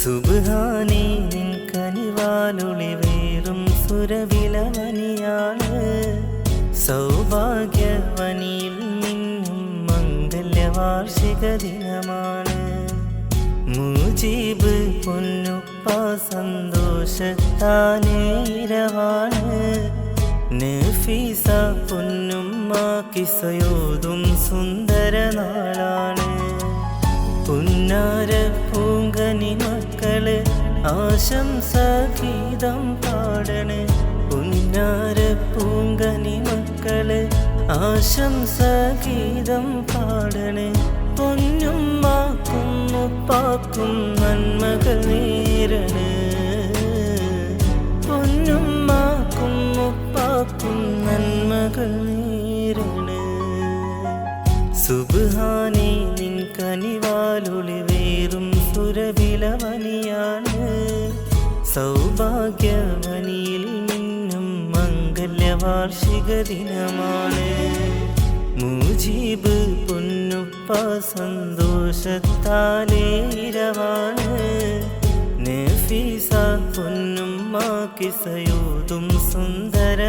സുബാനെ നിൻ കനിവാലൊളി വേറും സുരവിലവനിയാണ്. സൗഭാഗ്യവനിയിൽ നിന്നും മംഗല്യവാർഷിക ദിനമാണ് മുജീബ് പൊന്നുപ്പ സന്തോഷത്താലേ ഇരവാണ് നഫീസ പൊന്നുമ്മ കിസയോതും സുന്ദര നാളാണ് പുന്നാര മക്കൾ ആശംസ ഗീതം പാടണ്. പുന്നാര പൂങ്കനി മക്കൾ ആശംസഗീതം പാടണ്. പൊന്നുമ്മാക്കും ഉപ്പാക്കും നന്മകൾ നേരണേ. ഉപ്പാക്കും നന്മകൾ സുബാനെ നിൻ കനിവാലൊളി വേറും സുരവിലവനിയാണ്. സൗഭാഗ്യവനിയിൽ നിന്നും മംഗല്യവാർഷിക ദിനമാണ് മുജീബ് പൊന്നുപ്പ സന്തോഷത്താലേ ഇരവാണ്. നഫീസ പൊന്നുമ്മ കിസയോതും സുന്ദര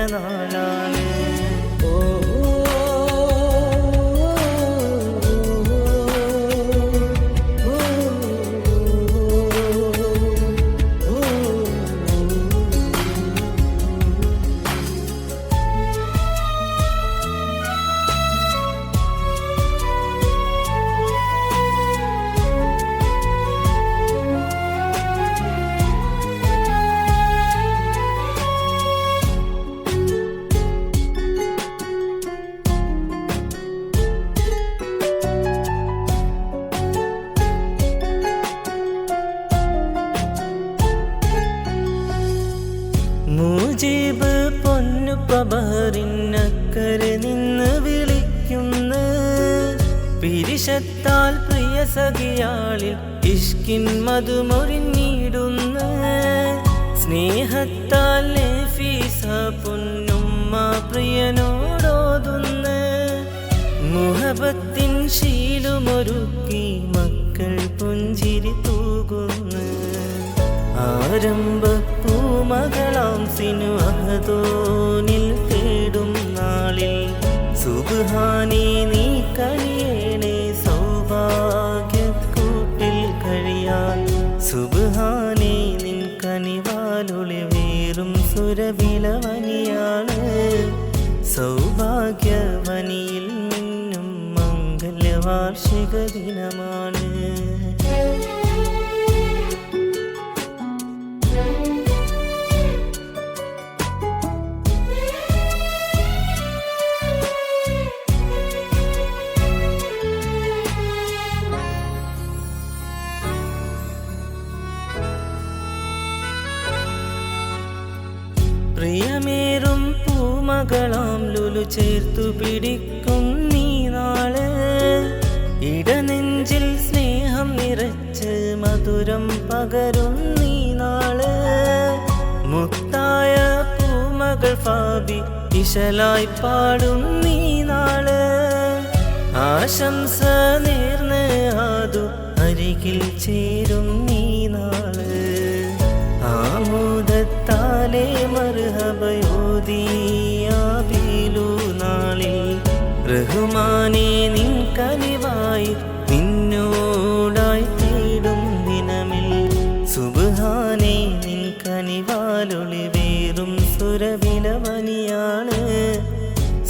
മുജീബ് പൊന്നു പബറിനക്കരെ നിന്ന് വിളിക്കുന്ന. പിരിശത്താൽ പ്രിയ സഖിയാളിൽ ഇഷ്കിൻ മധുമൊഴിഞ്ഞിടുന്ന. സ്നേഹത്താൽ ഫീസ പൊന്നുമ്മ പ്രിയനോടോതുന്ന. മുഹബത്തിൻ ശീലുമൊരുക്കി മക്കൾ പുഞ്ചിരി തൂകുന്നു. ആരംഭ പൂമകളാം സിനു അഹദോനിൽ തേടും നാളിൽ. സുബാനി നീ കഴിയണേ സൗഭാഗ്യക്കൂട്ടിൽ കഴിയാൻ. സുബാനി നിൻ കനിവാലൊളി വേറും സുരവിലവനിയാണ്. സൗഭാഗ്യവനിയിൽ നിന്നും മംഗല്യവാർഷിക ദിനമാണ്. പൂമകളാം ലുലു ചേർത്തു പിടിക്കും നീ നാൾ. ഇടനെഞ്ചിൽ സ്നേഹം നിറച്ച് മധുരം പകരും നീ നാൾ. മുത്തായ പൂമകൾ ഫാബി ഇശലായി പാടും നീ നാൾ. ആശംസ നേർന്ന് ആദു അരികിൽ ചേരും നീ നാൾ. ആമോദത്താലേ മർഹബയോദിയാബീലു റഹ്മാനെ നിൻ കനിവായി നിന്നോടായി തേടും ദിനമിൽ. സുബ്ഹാനെ നിൻ കനിവാലൊളി വേറും സുരവിലവനിയാണ്.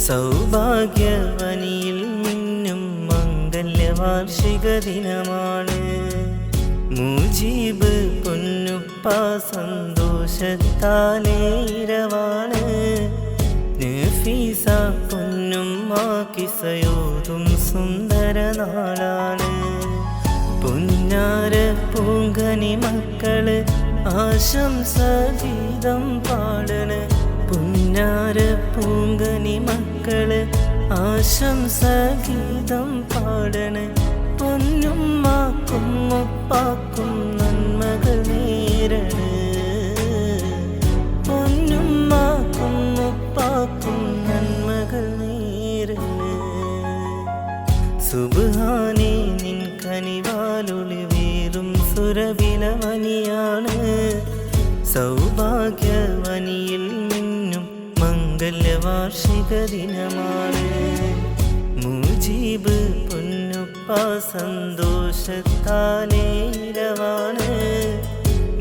സൗഭാഗ്യവനിയിൽ നിന്നും മംഗല്യവാർഷിക ദിനമാണ് മുജീബ് പൊന്നുപ്പ സന്തോഷത്താലേ ഇരവാണ് കിസയോതും സുന്ദര നാളാണ് പുന്നാര പൂങ്കനി മക്കൾ ആശംസ ഗീതം പാടണ്. പുന്നാര പൂങ്കനി മക്കൾ ആശംസ ഗീതം പാടണ്. പൊന്നുമ്മാക്കും ഉപ്പാക്കും സൗഭാഗ്യവനിയിൽ നിന്നും മംഗല്യവാർഷിക ദിനമാണ്. മുജീബ് പൊന്നുപ്പ സന്തോഷത്താലേരവാണ്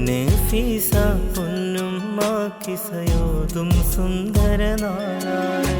നഫീസ പൊന്നും മാക്കിസയോതും സുന്ദര നാളാണ്